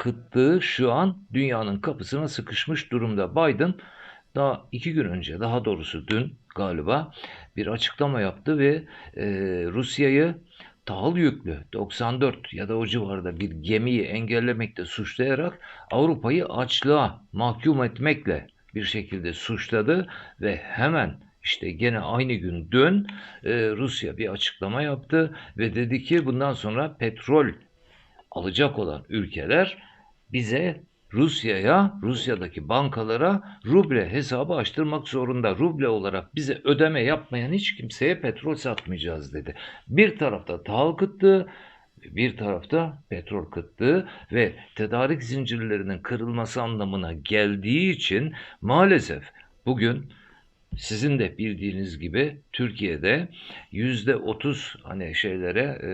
kıtlığı şu an dünyanın kapısına sıkışmış durumda. Biden daha iki gün önce, daha doğrusu dün galiba bir açıklama yaptı ve e, Rusya'yı tahıl yüklü 94 ya da o civarda bir gemiyi engellemekte suçlayarak Avrupa'yı açlığa mahkum etmekle bir şekilde suçladı ve hemen işte gene aynı gün dün e, Rusya bir açıklama yaptı ve dedi ki bundan sonra petrol alacak olan ülkeler bize Rusya'ya, Rusya'daki bankalara ruble hesabı açtırmak zorunda. Ruble olarak bize ödeme yapmayan hiç kimseye petrol satmayacağız dedi. Bir tarafta tahıl kıtlığı, bir tarafta petrol kıtlığı ve tedarik zincirlerinin kırılması anlamına geldiği için maalesef bugün sizin de bildiğiniz gibi Türkiye'de yüzde otuz hani şeylere e,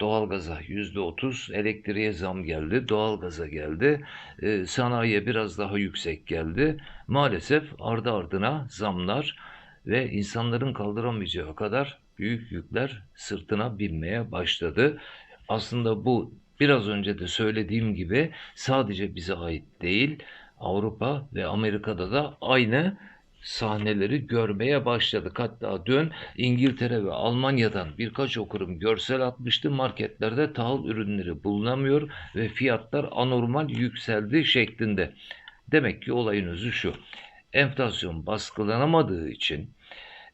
doğalgaza yüzde otuz, elektriğe zam geldi, doğalgaza geldi, e, sanayiye biraz daha yüksek geldi. Maalesef ardı ardına zamlar ve insanların kaldıramayacağı kadar büyük yükler sırtına binmeye başladı. Aslında bu biraz önce de söylediğim gibi sadece bize ait değil, Avrupa ve Amerika'da da aynı sahneleri görmeye başladık. Hatta dün İngiltere ve Almanya'dan birkaç okurum görsel atmıştı. Marketlerde tahıl ürünleri bulunamıyor ve fiyatlar anormal yükseldi şeklinde. Demek ki olayın özü şu. Enflasyon baskılanamadığı için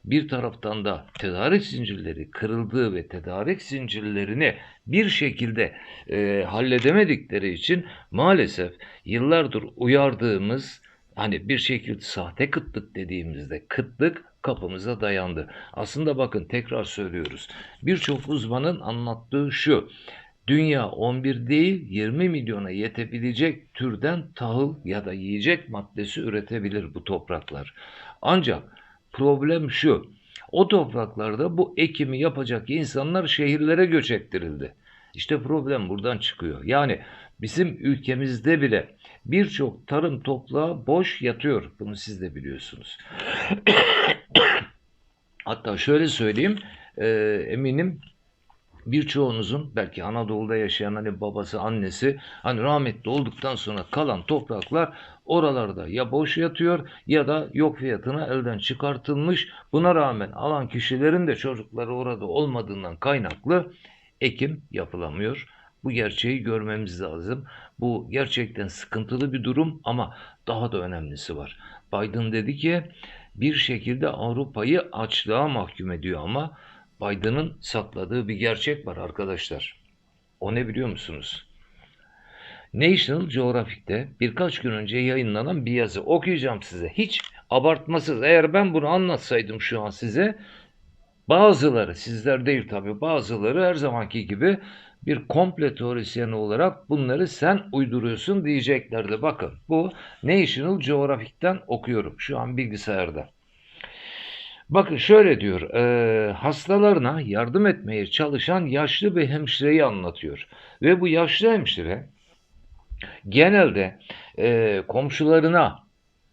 bir taraftan da tedarik zincirleri kırıldığı ve tedarik zincirlerini bir şekilde e, halledemedikleri için maalesef yıllardır uyardığımız hani bir şekilde sahte kıtlık dediğimizde kıtlık kapımıza dayandı. Aslında bakın tekrar söylüyoruz. Birçok uzmanın anlattığı şu. Dünya 11 değil 20 milyona yetebilecek türden tahıl ya da yiyecek maddesi üretebilir bu topraklar. Ancak problem şu. O topraklarda bu ekimi yapacak insanlar şehirlere göç ettirildi. İşte problem buradan çıkıyor. Yani bizim ülkemizde bile birçok tarım toprağı boş yatıyor. Bunu siz de biliyorsunuz. Hatta şöyle söyleyeyim, e, eminim birçoğunuzun belki Anadolu'da yaşayan hani babası annesi hani rahmetli olduktan sonra kalan topraklar oralarda ya boş yatıyor ya da yok fiyatına elden çıkartılmış. Buna rağmen alan kişilerin de çocukları orada olmadığından kaynaklı ekim yapılamıyor. Bu gerçeği görmemiz lazım. Bu gerçekten sıkıntılı bir durum ama daha da önemlisi var. Biden dedi ki bir şekilde Avrupa'yı açlığa mahkum ediyor ama Biden'ın sakladığı bir gerçek var arkadaşlar. O ne biliyor musunuz? National Geographic'te birkaç gün önce yayınlanan bir yazı okuyacağım size. Hiç abartmasız. Eğer ben bunu anlatsaydım şu an size bazıları sizler değil tabii bazıları her zamanki gibi bir komple teorisyeni olarak bunları sen uyduruyorsun diyeceklerdi. Bakın bu National Geographic'ten okuyorum şu an bilgisayarda. Bakın şöyle diyor, e, hastalarına yardım etmeye çalışan yaşlı bir hemşireyi anlatıyor. Ve bu yaşlı hemşire genelde e, komşularına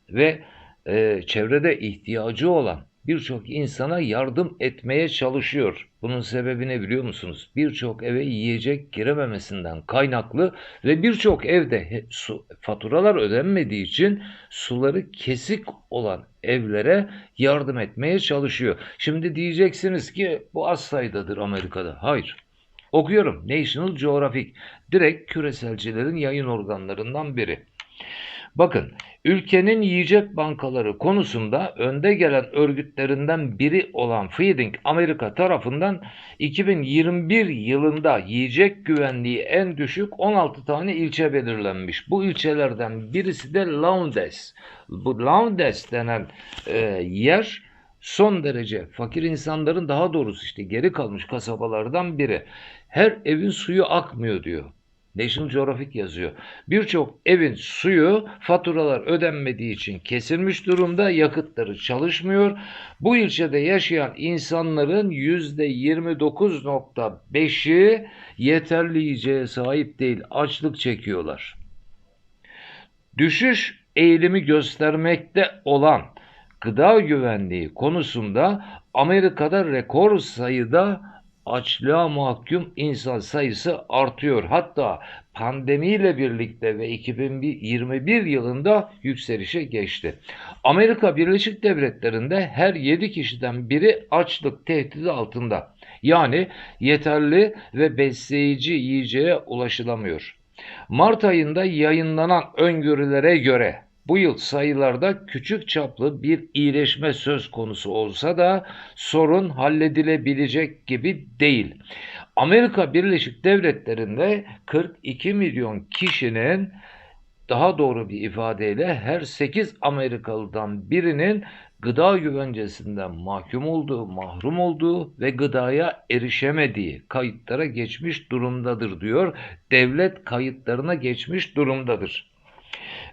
ve e, çevrede ihtiyacı olan birçok insana yardım etmeye çalışıyor. Bunun sebebi ne biliyor musunuz? Birçok eve yiyecek girememesinden kaynaklı ve birçok evde su, faturalar ödenmediği için suları kesik olan evlere yardım etmeye çalışıyor. Şimdi diyeceksiniz ki bu az sayıdadır Amerika'da. Hayır. Okuyorum National Geographic direkt küreselcilerin yayın organlarından biri. Bakın ülkenin yiyecek bankaları konusunda önde gelen örgütlerinden biri olan Feeding Amerika tarafından 2021 yılında yiyecek güvenliği en düşük 16 tane ilçe belirlenmiş. Bu ilçelerden birisi de Lowndes. Bu Lowndes denen e, yer son derece fakir insanların daha doğrusu işte geri kalmış kasabalardan biri. Her evin suyu akmıyor diyor. National Geographic yazıyor. Birçok evin suyu faturalar ödenmediği için kesilmiş durumda, yakıtları çalışmıyor. Bu ilçede yaşayan insanların %29.5'i yeterli yiyeceğe sahip değil, açlık çekiyorlar. Düşüş eğilimi göstermekte olan gıda güvenliği konusunda Amerika'da rekor sayıda açlığa mahkum insan sayısı artıyor. Hatta pandemiyle birlikte ve 2021 yılında yükselişe geçti. Amerika Birleşik Devletleri'nde her 7 kişiden biri açlık tehdidi altında. Yani yeterli ve besleyici yiyeceğe ulaşılamıyor. Mart ayında yayınlanan öngörülere göre bu yıl sayılarda küçük çaplı bir iyileşme söz konusu olsa da sorun halledilebilecek gibi değil. Amerika Birleşik Devletleri'nde 42 milyon kişinin daha doğru bir ifadeyle her 8 Amerikalıdan birinin gıda güvencesinden mahkum olduğu, mahrum olduğu ve gıdaya erişemediği kayıtlara geçmiş durumdadır diyor. Devlet kayıtlarına geçmiş durumdadır.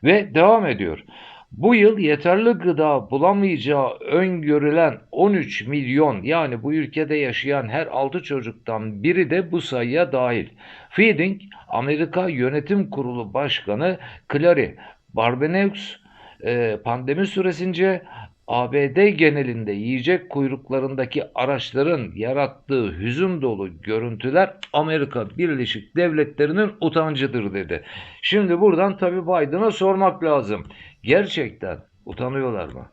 Ve devam ediyor. Bu yıl yeterli gıda bulamayacağı öngörülen 13 milyon yani bu ülkede yaşayan her 6 çocuktan biri de bu sayıya dahil. Feeding Amerika Yönetim Kurulu Başkanı Clary Barbeneux e, pandemi süresince ABD genelinde yiyecek kuyruklarındaki araçların yarattığı hüzün dolu görüntüler Amerika Birleşik Devletleri'nin utancıdır dedi. Şimdi buradan tabii Biden'a sormak lazım. Gerçekten utanıyorlar mı?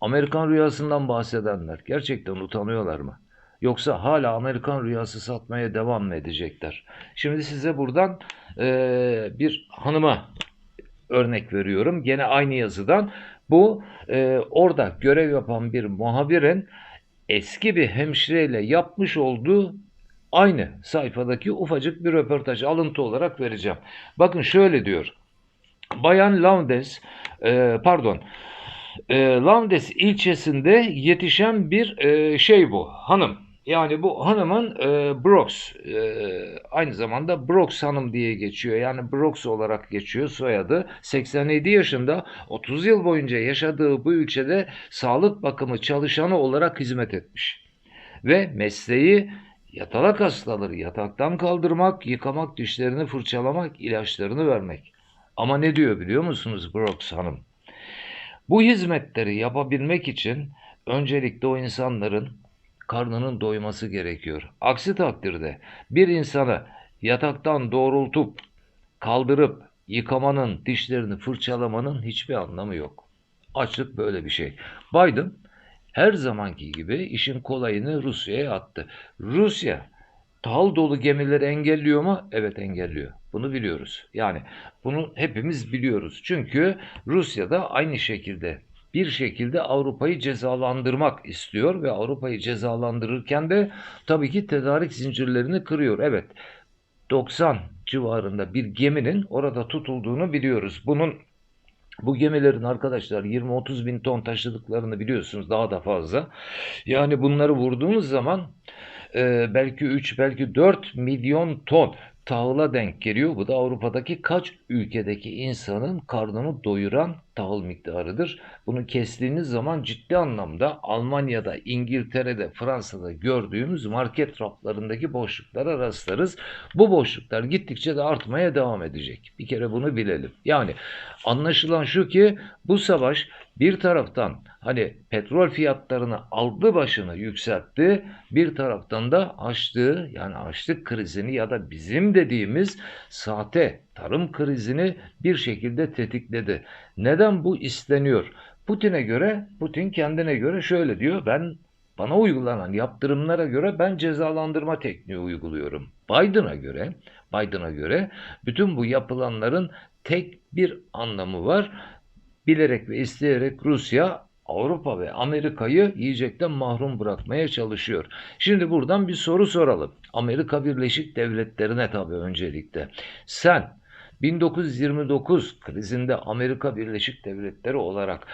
Amerikan rüyasından bahsedenler gerçekten utanıyorlar mı? Yoksa hala Amerikan rüyası satmaya devam mı edecekler? Şimdi size buradan e, bir hanıma örnek veriyorum. Gene aynı yazıdan. Bu e, orada görev yapan bir muhabirin eski bir hemşireyle yapmış olduğu aynı sayfadaki ufacık bir röportaj alıntı olarak vereceğim. Bakın şöyle diyor. Bayan Lowndes, e, pardon, e, Lowndes ilçesinde yetişen bir e, şey bu, hanım. Yani bu hanımın e, Brooks, e, aynı zamanda Brooks hanım diye geçiyor. Yani Brooks olarak geçiyor soyadı. 87 yaşında 30 yıl boyunca yaşadığı bu ülkede sağlık bakımı çalışanı olarak hizmet etmiş. Ve mesleği yatalak hastaları yataktan kaldırmak, yıkamak, dişlerini fırçalamak, ilaçlarını vermek. Ama ne diyor biliyor musunuz Brooks hanım? Bu hizmetleri yapabilmek için öncelikle o insanların karnının doyması gerekiyor. Aksi takdirde bir insanı yataktan doğrultup kaldırıp yıkamanın, dişlerini fırçalamanın hiçbir anlamı yok. Açlık böyle bir şey. Biden her zamanki gibi işin kolayını Rusya'ya attı. Rusya tahıl dolu gemileri engelliyor mu? Evet engelliyor. Bunu biliyoruz. Yani bunu hepimiz biliyoruz. Çünkü Rusya da aynı şekilde bir şekilde Avrupa'yı cezalandırmak istiyor ve Avrupa'yı cezalandırırken de tabii ki tedarik zincirlerini kırıyor. Evet 90 civarında bir geminin orada tutulduğunu biliyoruz. Bunun bu gemilerin arkadaşlar 20-30 bin ton taşıdıklarını biliyorsunuz daha da fazla. Yani bunları vurduğunuz zaman e, belki 3 belki 4 milyon ton tahıla denk geliyor. Bu da Avrupa'daki kaç ülkedeki insanın karnını doyuran tahıl miktarıdır. Bunu kestiğiniz zaman ciddi anlamda Almanya'da, İngiltere'de, Fransa'da gördüğümüz market raflarındaki boşluklara rastlarız. Bu boşluklar gittikçe de artmaya devam edecek. Bir kere bunu bilelim. Yani anlaşılan şu ki bu savaş bir taraftan hani petrol fiyatlarını aldı başını yükseltti. Bir taraftan da açlığı yani açlık krizini ya da bizim dediğimiz sahte tarım krizini bir şekilde tetikledi. Neden bu isteniyor? Putin'e göre, Putin kendine göre şöyle diyor. Ben bana uygulanan yaptırımlara göre ben cezalandırma tekniği uyguluyorum. Biden'a göre, Biden'a göre bütün bu yapılanların tek bir anlamı var. Bilerek ve isteyerek Rusya Avrupa ve Amerika'yı yiyecekten mahrum bırakmaya çalışıyor. Şimdi buradan bir soru soralım. Amerika Birleşik Devletleri'ne tabii öncelikle. Sen 1929 krizinde Amerika Birleşik Devletleri olarak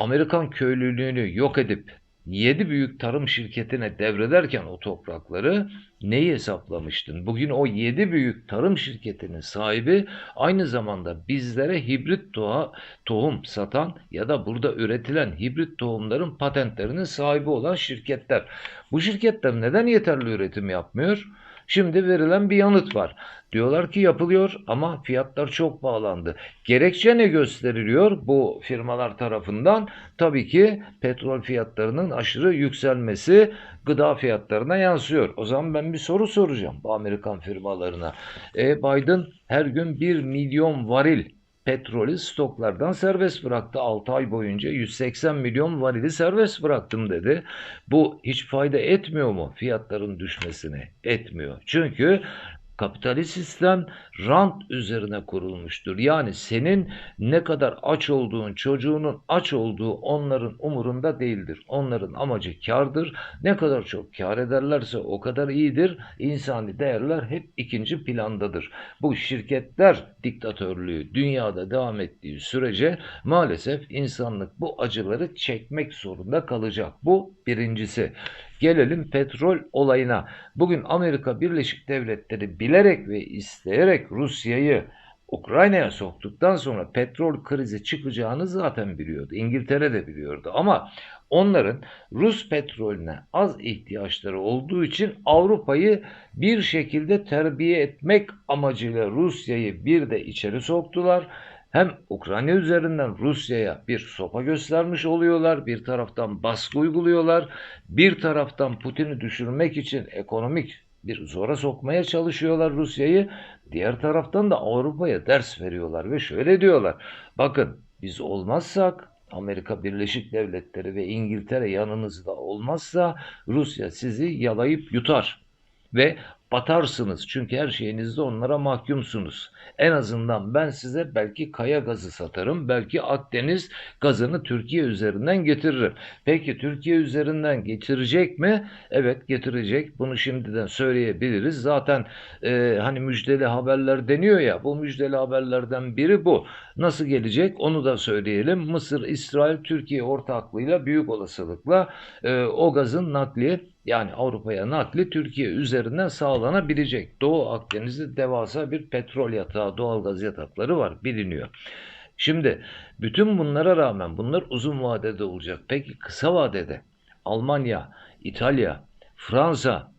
Amerikan köylülüğünü yok edip 7 büyük tarım şirketine devrederken o toprakları neyi hesaplamıştın? Bugün o 7 büyük tarım şirketinin sahibi aynı zamanda bizlere hibrit toha, tohum satan ya da burada üretilen hibrit tohumların patentlerinin sahibi olan şirketler. Bu şirketler neden yeterli üretim yapmıyor? Şimdi verilen bir yanıt var. Diyorlar ki yapılıyor ama fiyatlar çok bağlandı. Gerekçe ne gösteriliyor bu firmalar tarafından? Tabii ki petrol fiyatlarının aşırı yükselmesi gıda fiyatlarına yansıyor. O zaman ben bir soru soracağım bu Amerikan firmalarına. E, Biden her gün 1 milyon varil petrolü stoklardan serbest bıraktı. 6 ay boyunca 180 milyon varili serbest bıraktım dedi. Bu hiç fayda etmiyor mu fiyatların düşmesine? Etmiyor. Çünkü Kapitalist sistem rant üzerine kurulmuştur. Yani senin ne kadar aç olduğun, çocuğunun aç olduğu onların umurunda değildir. Onların amacı kardır. Ne kadar çok kar ederlerse o kadar iyidir. İnsani değerler hep ikinci plandadır. Bu şirketler diktatörlüğü dünyada devam ettiği sürece maalesef insanlık bu acıları çekmek zorunda kalacak. Bu birincisi. Gelelim petrol olayına. Bugün Amerika Birleşik Devletleri bilerek ve isteyerek Rusya'yı Ukrayna'ya soktuktan sonra petrol krizi çıkacağını zaten biliyordu. İngiltere de biliyordu ama onların Rus petrolüne az ihtiyaçları olduğu için Avrupa'yı bir şekilde terbiye etmek amacıyla Rusya'yı bir de içeri soktular hem Ukrayna üzerinden Rusya'ya bir sopa göstermiş oluyorlar, bir taraftan baskı uyguluyorlar, bir taraftan Putin'i düşürmek için ekonomik bir zora sokmaya çalışıyorlar Rusya'yı. Diğer taraftan da Avrupa'ya ders veriyorlar ve şöyle diyorlar. Bakın biz olmazsak Amerika Birleşik Devletleri ve İngiltere yanınızda olmazsa Rusya sizi yalayıp yutar ve batarsınız. Çünkü her şeyinizde onlara mahkumsunuz. En azından ben size belki kaya gazı satarım. Belki Akdeniz gazını Türkiye üzerinden getiririm. Peki Türkiye üzerinden getirecek mi? Evet getirecek. Bunu şimdiden söyleyebiliriz. Zaten e, hani müjdeli haberler deniyor ya. Bu müjdeli haberlerden biri bu. Nasıl gelecek? Onu da söyleyelim. Mısır, İsrail, Türkiye ortaklığıyla büyük olasılıkla e, o gazın nakli yani Avrupa'ya nakli Türkiye üzerinden sağlanabilecek. Doğu Akdeniz'de devasa bir petrol yatağı, doğalgaz yatakları var biliniyor. Şimdi bütün bunlara rağmen bunlar uzun vadede olacak. Peki kısa vadede Almanya, İtalya, Fransa,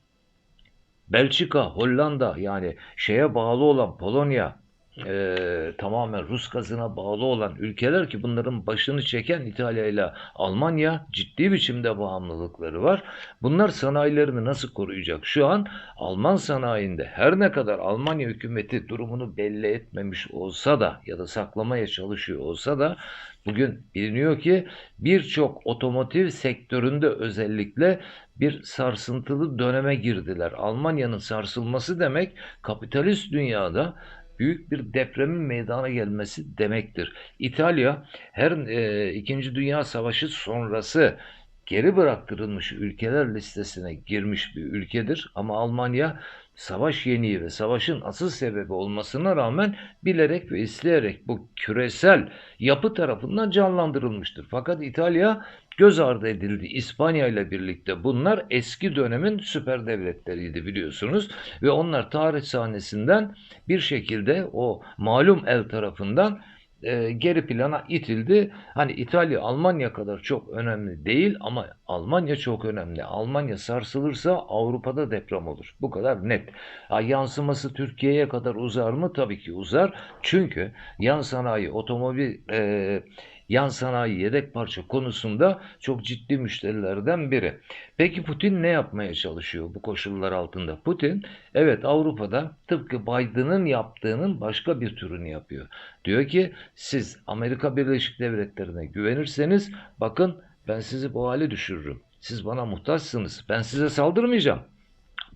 Belçika, Hollanda yani şeye bağlı olan Polonya, e, tamamen Rus gazına bağlı olan ülkeler ki bunların başını çeken İtalya ile Almanya ciddi biçimde bağımlılıkları var. Bunlar sanayilerini nasıl koruyacak? Şu an Alman sanayinde her ne kadar Almanya hükümeti durumunu belli etmemiş olsa da ya da saklamaya çalışıyor olsa da bugün biliniyor ki birçok otomotiv sektöründe özellikle bir sarsıntılı döneme girdiler. Almanya'nın sarsılması demek kapitalist dünyada büyük bir depremin meydana gelmesi demektir. İtalya her e, İkinci Dünya Savaşı sonrası geri bıraktırılmış ülkeler listesine girmiş bir ülkedir. Ama Almanya savaş yeniği ve savaşın asıl sebebi olmasına rağmen bilerek ve isteyerek bu küresel yapı tarafından canlandırılmıştır. Fakat İtalya göz ardı edildi. İspanya ile birlikte bunlar eski dönemin süper devletleriydi biliyorsunuz ve onlar tarih sahnesinden bir şekilde o malum el tarafından e, geri plana itildi. Hani İtalya Almanya kadar çok önemli değil ama Almanya çok önemli. Almanya sarsılırsa Avrupa'da deprem olur. Bu kadar net. Ha, yansıması Türkiye'ye kadar uzar mı? Tabii ki uzar. Çünkü yan sanayi, otomobil e, yan sanayi yedek parça konusunda çok ciddi müşterilerden biri. Peki Putin ne yapmaya çalışıyor bu koşullar altında? Putin evet Avrupa'da tıpkı Biden'ın yaptığının başka bir türünü yapıyor. Diyor ki siz Amerika Birleşik Devletleri'ne güvenirseniz bakın ben sizi bu hale düşürürüm. Siz bana muhtaçsınız. Ben size saldırmayacağım.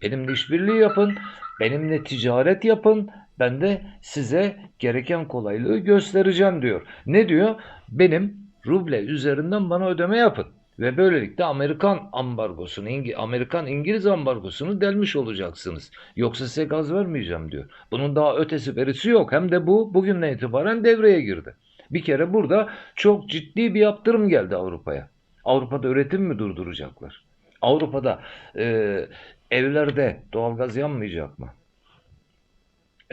Benimle işbirliği yapın. Benimle ticaret yapın. Ben de size gereken kolaylığı göstereceğim diyor. Ne diyor? Benim ruble üzerinden bana ödeme yapın. Ve böylelikle Amerikan ambargosunu, Amerikan İngiliz ambargosunu delmiş olacaksınız. Yoksa size gaz vermeyeceğim diyor. Bunun daha ötesi verisi yok. Hem de bu bugünden itibaren devreye girdi. Bir kere burada çok ciddi bir yaptırım geldi Avrupa'ya. Avrupa'da üretim mi durduracaklar? Avrupa'da e, evlerde doğalgaz yanmayacak mı?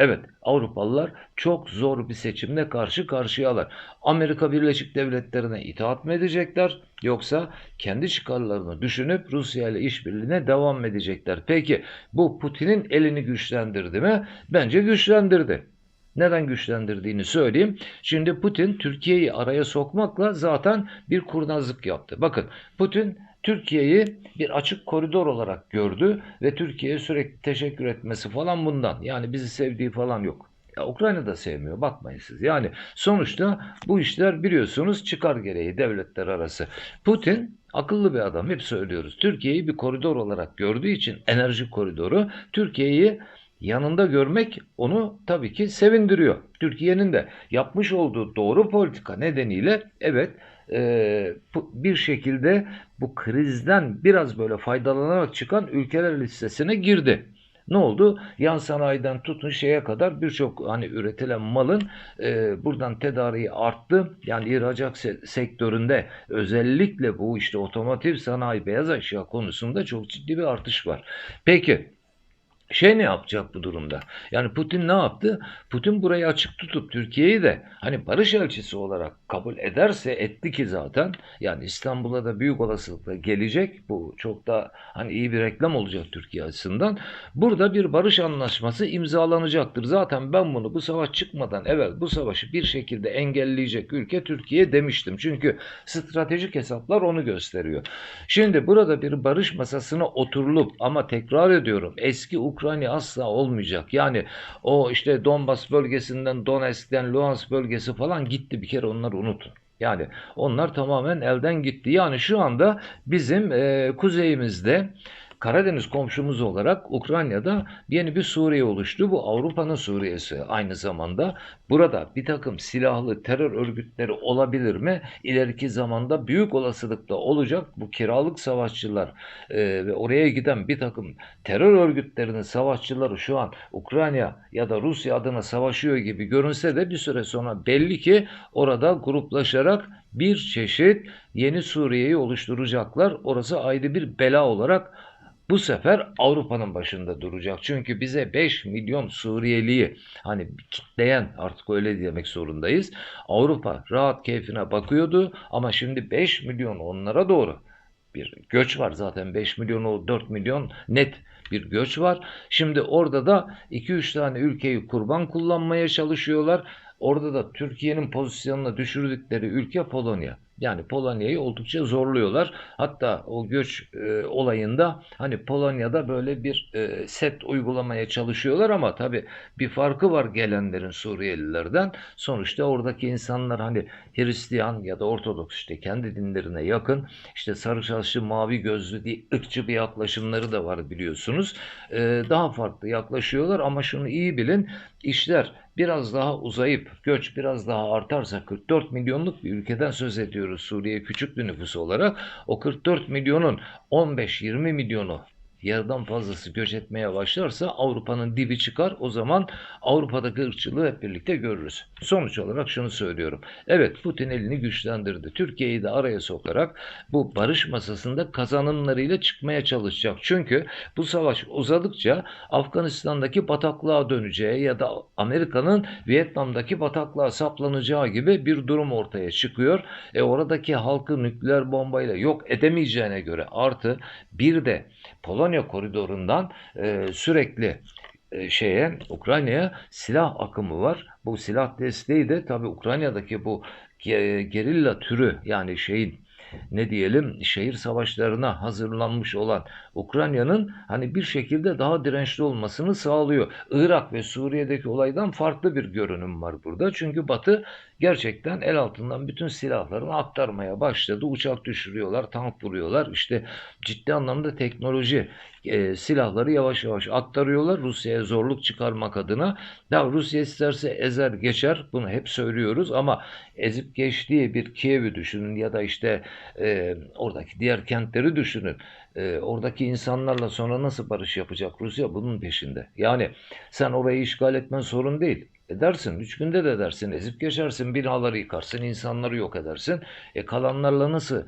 Evet, Avrupalılar çok zor bir seçimle karşı karşıyalar. Amerika Birleşik Devletleri'ne itaat mı edecekler yoksa kendi çıkarlarını düşünüp Rusya ile işbirliğine devam mı edecekler? Peki bu Putin'in elini güçlendirdi mi? Bence güçlendirdi. Neden güçlendirdiğini söyleyeyim. Şimdi Putin Türkiye'yi araya sokmakla zaten bir kurnazlık yaptı. Bakın Putin Türkiye'yi bir açık koridor olarak gördü ve Türkiye'ye sürekli teşekkür etmesi falan bundan. Yani bizi sevdiği falan yok. Ya Ukrayna da sevmiyor bakmayın siz. Yani sonuçta bu işler biliyorsunuz çıkar gereği devletler arası. Putin akıllı bir adam hep söylüyoruz. Türkiye'yi bir koridor olarak gördüğü için enerji koridoru Türkiye'yi yanında görmek onu tabii ki sevindiriyor. Türkiye'nin de yapmış olduğu doğru politika nedeniyle evet e, bir şekilde bu krizden biraz böyle faydalanarak çıkan ülkeler listesine girdi. Ne oldu? Yan sanayiden tutun şeye kadar birçok hani üretilen malın e, buradan tedariği arttı. Yani ihracat se sektöründe özellikle bu işte otomotiv sanayi, beyaz eşya konusunda çok ciddi bir artış var. Peki şey ne yapacak bu durumda? Yani Putin ne yaptı? Putin burayı açık tutup Türkiye'yi de hani barış elçisi olarak kabul ederse etti ki zaten yani İstanbul'a da büyük olasılıkla gelecek. Bu çok da hani iyi bir reklam olacak Türkiye açısından. Burada bir barış anlaşması imzalanacaktır. Zaten ben bunu bu savaş çıkmadan evet bu savaşı bir şekilde engelleyecek ülke Türkiye demiştim. Çünkü stratejik hesaplar onu gösteriyor. Şimdi burada bir barış masasına oturulup ama tekrar ediyorum eski Ukrayna Ukrayna asla olmayacak. Yani o işte Donbas bölgesinden Donetsk'ten Luhansk bölgesi falan gitti bir kere onları unutun. Yani onlar tamamen elden gitti. Yani şu anda bizim e, kuzeyimizde Karadeniz komşumuz olarak Ukrayna'da yeni bir Suriye oluştu. Bu Avrupa'nın Suriye'si aynı zamanda. Burada bir takım silahlı terör örgütleri olabilir mi? İleriki zamanda büyük olasılıkla olacak. Bu kiralık savaşçılar e, ve oraya giden bir takım terör örgütlerinin savaşçıları şu an Ukrayna ya da Rusya adına savaşıyor gibi görünse de bir süre sonra belli ki orada gruplaşarak bir çeşit yeni Suriye'yi oluşturacaklar. Orası ayrı bir bela olarak bu sefer Avrupa'nın başında duracak. Çünkü bize 5 milyon Suriyeliyi hani kitleyen artık öyle demek zorundayız. Avrupa rahat keyfine bakıyordu ama şimdi 5 milyon onlara doğru bir göç var zaten 5 milyon o 4 milyon net bir göç var. Şimdi orada da 2-3 tane ülkeyi kurban kullanmaya çalışıyorlar. Orada da Türkiye'nin pozisyonuna düşürdükleri ülke Polonya. Yani Polonya'yı oldukça zorluyorlar. Hatta o göç e, olayında hani Polonya'da böyle bir e, set uygulamaya çalışıyorlar ama tabii bir farkı var gelenlerin Suriyelilerden. Sonuçta oradaki insanlar hani Hristiyan ya da Ortodoks işte kendi dinlerine yakın işte sarı saçlı mavi gözlü diye ırkçı bir yaklaşımları da var biliyorsunuz. E, daha farklı yaklaşıyorlar ama şunu iyi bilin işler biraz daha uzayıp göç biraz daha artarsa 44 milyonluk bir ülkeden söz ediyoruz Suriye küçük bir nüfus olarak. O 44 milyonun 15-20 milyonu yarıdan fazlası göç etmeye başlarsa Avrupa'nın dibi çıkar. O zaman Avrupa'daki ırkçılığı hep birlikte görürüz. Sonuç olarak şunu söylüyorum. Evet Putin elini güçlendirdi. Türkiye'yi de araya sokarak bu barış masasında kazanımlarıyla çıkmaya çalışacak. Çünkü bu savaş uzadıkça Afganistan'daki bataklığa döneceği ya da Amerika'nın Vietnam'daki bataklığa saplanacağı gibi bir durum ortaya çıkıyor. E oradaki halkı nükleer bombayla yok edemeyeceğine göre artı bir de Polonya koridorundan e, sürekli e, şeye Ukrayna'ya silah akımı var. Bu silah desteği de tabi Ukrayna'daki bu gerilla türü yani şeyin ne diyelim şehir savaşlarına hazırlanmış olan Ukrayna'nın hani bir şekilde daha dirençli olmasını sağlıyor. Irak ve Suriye'deki olaydan farklı bir görünüm var burada. Çünkü Batı gerçekten el altından bütün silahlarını aktarmaya başladı. Uçak düşürüyorlar, tank vuruyorlar. İşte ciddi anlamda teknoloji e, silahları yavaş yavaş aktarıyorlar Rusya'ya zorluk çıkarmak adına. Ya Rusya isterse ezer geçer bunu hep söylüyoruz ama ezip geçtiği bir Kiev'i düşünün ya da işte e, oradaki diğer kentleri düşünün. E, oradaki insanlarla sonra nasıl barış yapacak Rusya bunun peşinde. Yani sen orayı işgal etmen sorun değil. Edersin. Üç günde de edersin. Ezip geçersin. Binaları yıkarsın. insanları yok edersin. E kalanlarla nasıl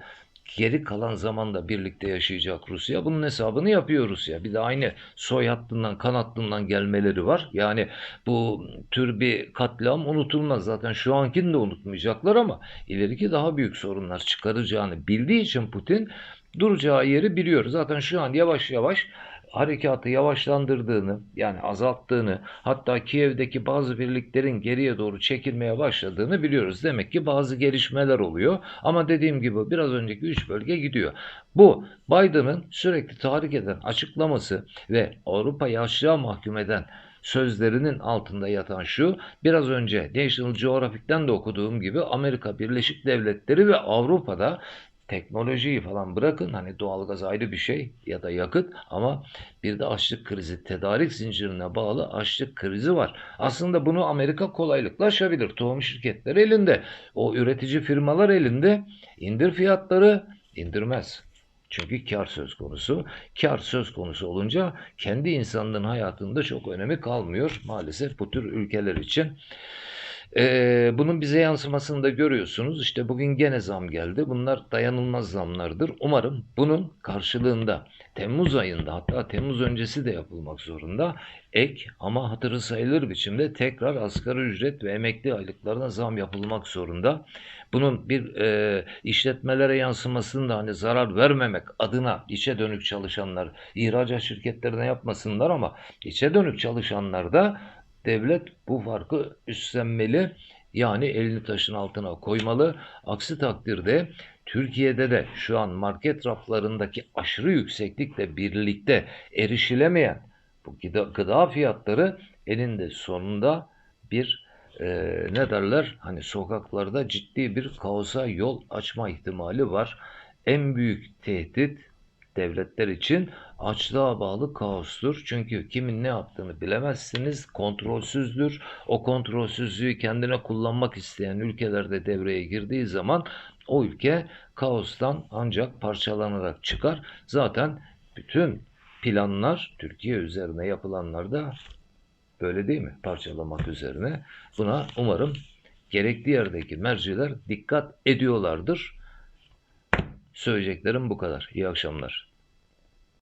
geri kalan zamanda birlikte yaşayacak Rusya. Bunun hesabını yapıyor Rusya. Bir de aynı soy hattından, kan hattından gelmeleri var. Yani bu tür bir katliam unutulmaz. Zaten şu ankini de unutmayacaklar ama ileriki daha büyük sorunlar çıkaracağını bildiği için Putin duracağı yeri biliyor. Zaten şu an yavaş yavaş harekatı yavaşlandırdığını yani azalttığını hatta Kiev'deki bazı birliklerin geriye doğru çekilmeye başladığını biliyoruz. Demek ki bazı gelişmeler oluyor ama dediğim gibi biraz önceki 3 bölge gidiyor. Bu Biden'ın sürekli tahrik eden açıklaması ve Avrupa'yı açlığa mahkum eden sözlerinin altında yatan şu biraz önce National Geographic'ten de okuduğum gibi Amerika Birleşik Devletleri ve Avrupa'da teknolojiyi falan bırakın hani doğalgaz ayrı bir şey ya da yakıt ama bir de açlık krizi tedarik zincirine bağlı açlık krizi var. Aslında bunu Amerika kolaylıkla aşabilir. Tohum şirketleri elinde. O üretici firmalar elinde. indir fiyatları indirmez. Çünkü kar söz konusu. Kar söz konusu olunca kendi insanlığın hayatında çok önemi kalmıyor maalesef bu tür ülkeler için. Ee, bunun bize yansımasını da görüyorsunuz. İşte bugün gene zam geldi. Bunlar dayanılmaz zamlardır. Umarım bunun karşılığında Temmuz ayında hatta Temmuz öncesi de yapılmak zorunda ek ama hatırı sayılır biçimde tekrar asgari ücret ve emekli aylıklarına zam yapılmak zorunda. Bunun bir e, işletmelere yansımasını da hani zarar vermemek adına içe dönük çalışanlar ihracat şirketlerine yapmasınlar ama içe dönük çalışanlar da devlet bu farkı üstlenmeli. Yani elini taşın altına koymalı. Aksi takdirde Türkiye'de de şu an market raflarındaki aşırı yükseklikle birlikte erişilemeyen bu gıda, gıda fiyatları eninde sonunda bir e, ne derler hani sokaklarda ciddi bir kaosa yol açma ihtimali var. En büyük tehdit devletler için açlığa bağlı kaostur. Çünkü kimin ne yaptığını bilemezsiniz. Kontrolsüzdür. O kontrolsüzlüğü kendine kullanmak isteyen ülkelerde devreye girdiği zaman o ülke kaostan ancak parçalanarak çıkar. Zaten bütün planlar Türkiye üzerine yapılanlar da böyle değil mi? Parçalamak üzerine. Buna umarım gerekli yerdeki merciler dikkat ediyorlardır. Söyleyeceklerim bu kadar. İyi akşamlar.